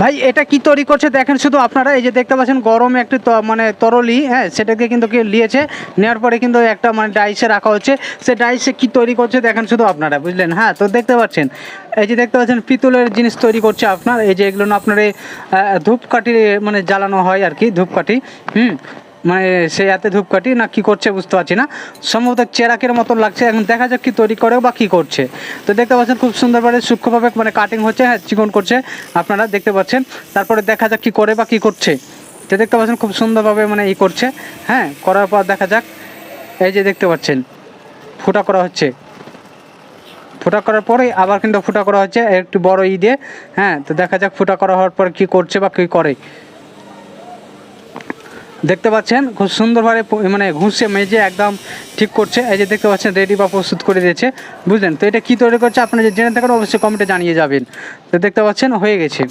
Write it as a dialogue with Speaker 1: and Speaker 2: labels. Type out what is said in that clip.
Speaker 1: ভাই এটা কি তৈরি করছে? দেখেন শুধু আপনারা এই যে দেখতে পাচ্ছেন গরমে একটি মানে তরলি হ্যাঁ সেটাকে কিন্তু কেউ নিয়েছে নেওয়ার পরে কিন্তু একটা মানে ডাইসে রাখা হচ্ছে। সে ডাইসে কি তৈরি করছে? দেখেন শুধু আপনারা বুঝলেন? হ্যাঁ তো দেখতে পাচ্ছেন। এই যে দেখতে পাচ্ছেন পিতলের জিনিস তৈরি করছে আপনার। এই যে এগুলো আপনার এই, ধূপকাঠি মানে জ্বালানো হয় আর কি ধূপকাঠি। হুম মানে সেই হাতে ধূপকাঠি না কি করছে বুঝতে পারছি না। সম্ভবত চেরাকের মতো লাগছে। এখন দেখা যাক কি তৈরি করে বা কি করছে। তো দেখতে পাচ্ছেন খুব সুন্দরভাবে সূক্ষ্মভাবে মানে কাটিং হচ্ছে হ্যাঁ চিকন করছে আপনারা দেখতে পাচ্ছেন। তারপরে দেখা যাক কি করে বা কি করছে। তো দেখতে পাচ্ছেন খুব সুন্দরভাবে মানে ই করছে। হ্যাঁ করার পর দেখা যাক। এই যে দেখতে পাচ্ছেন, ফুটা করা হচ্ছে। ফুটা করার পরে আবার কিন্তু ফুটা করা হচ্ছে। একটু বড় ই দিয়ে হ্যাঁ তো দেখা যাক ফুটা করা হওয়ার পর কি করছে বা কি করে। দেখতে পাচ্ছেন, খুব সুন্দরভাবে মানে ঘুষে মেজে একদম ঠিক করছে। এই যে দেখতে পাচ্ছেন রেডি বা প্রস্তুত করে দিয়েছে। বুঝলেন? তো এটা কী তৈরি করছে? আপনারা যে জেনে থাকেন, অবশ্যই কমেন্টে জানিয়ে যাবেন। তো দেখতে পাচ্ছেন, হয়ে গেছে।